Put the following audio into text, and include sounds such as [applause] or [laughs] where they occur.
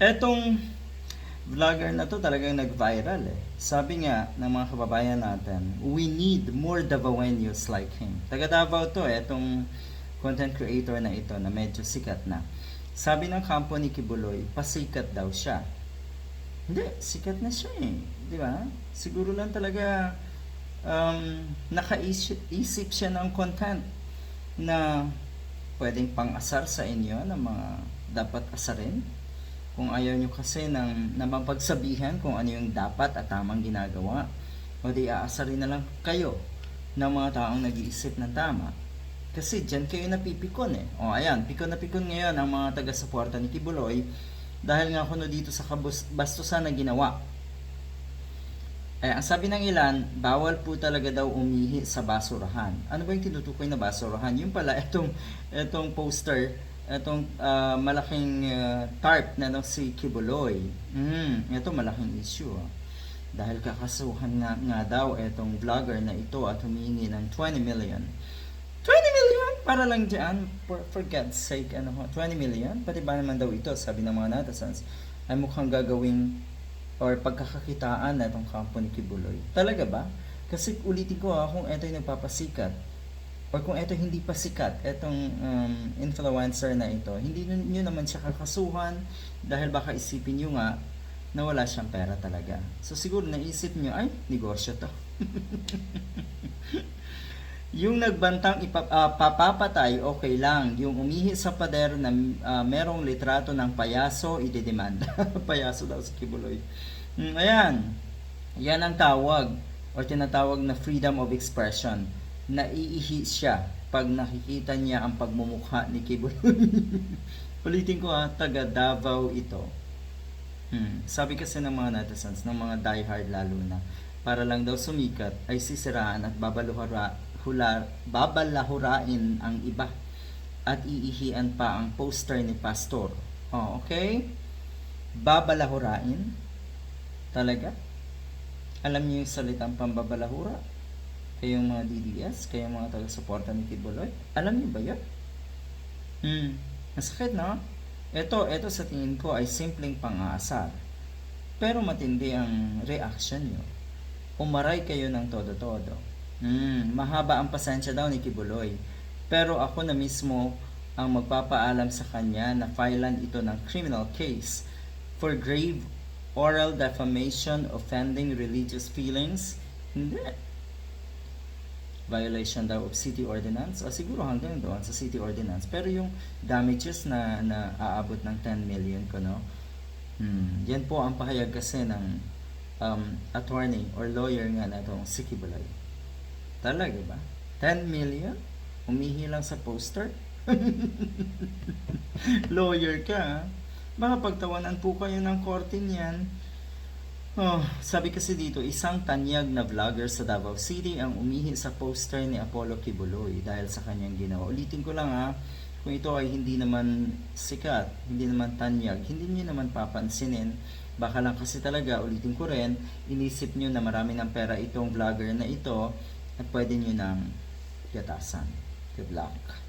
Etong vlogger na to talagang nag-viral eh. Sabi nga ng mga kababayan natin, we need more Davaoenos like him. Taga Davao to eh, etong content creator na ito na medyo sikat na. Sabi ng kampo ni Kibuloy, pasikat daw siya. Hindi, sikat na siya eh. Di ba? Siguro lang talaga um, nakaisip isip siya ng content na pwedeng pang-asar sa inyo ng mga dapat asarin. Kung ayaw nyo kasi ng, na kung ano yung dapat at tamang ginagawa, o di aasarin na lang kayo ng mga taong nag-iisip ng tama. Kasi dyan kayo napipikon eh. O ayan, pikon na pikon ngayon ang mga taga-suporta ni Kibuloy dahil nga kuno dito sa kabastusan na ginawa. Eh, ang sabi ng ilan, bawal po talaga daw umihi sa basurahan. Ano ba yung tinutukoy na basurahan? Yung pala, [laughs] itong, itong poster, itong ah, malaking ah, tarp na no, si Kibuloy. Mm, ito malaking issue. ah. Dahil kakasuhan nga, nga daw itong vlogger na ito at humingi ng 20 million. 20 million? Para lang dyan, for, for God's sake, ano ho, 20 million? Pati ba naman daw ito, sabi ng mga netizens, ay mukhang gagawing or pagkakakitaan na itong kampo ni Kibuloy. Talaga ba? Kasi ulitin ko ha, kung ito yung nagpapasikat, or kung ito hindi pa sikat, itong um, influencer na ito, hindi nyo, naman siya kakasuhan dahil baka isipin nyo nga na wala siyang pera talaga. So siguro naisip nyo, ay, negosyo to. [laughs] yung nagbantang ipa, ah, papapatay, okay lang. Yung umihi sa pader na ah, merong litrato ng payaso, idedemanda. [laughs] payaso daw sa Kibuloy. Mm, ayan. Yan ang tawag or tinatawag na freedom of expression. Naiihi siya pag nakikita niya ang pagmumukha ni Kibuloy. [laughs] Ulitin ko ha, taga Davao ito. Hmm. Sabi kasi ng mga netizens, ng mga diehard lalo na, para lang daw sumikat ay sisiraan at babaluhara, hula, babalahurain ang iba at iihian pa ang poster ni Pastor. Oh, okay? Babalahurain? Talaga? Alam niyo yung salitang pambabalahura? Kayong mga DDS, kayong mga taga-suporta ni Kibuloy? Alam niyo ba yun? Hmm. Masakit, no? Ito, ito sa tingin ko ay simpleng pang-aasar. Pero matindi ang reaction nyo. Umaray kayo ng todo-todo. Hmm, mahaba ang pasensya daw ni Kibuloy. Pero ako na mismo ang magpapaalam sa kanya na filean ito ng criminal case for grave oral defamation offending religious feelings. Hindi violation daw of city ordinance o siguro hanggang doon sa city ordinance. Pero yung damages na, na aabot ng 10 million ko no? Hmm, yan po ang pahayag kasi ng um, attorney or lawyer nga na itong si Kibuloy. Talaga ba? 10 million? Umihi lang sa poster? [laughs] Lawyer ka ha? baka pagtawanan po kayo ng korte niyan Oh, sabi kasi dito, isang tanyag na vlogger sa Davao City ang umihi sa poster ni Apollo Kibuloy dahil sa kanyang ginawa. Ulitin ko lang ha, kung ito ay hindi naman sikat, hindi naman tanyag, hindi niyo naman papansinin. Baka lang kasi talaga, ulitin ko rin, inisip niyo na marami ng pera itong vlogger na ito at pwede niyo nang gatasan. Good luck.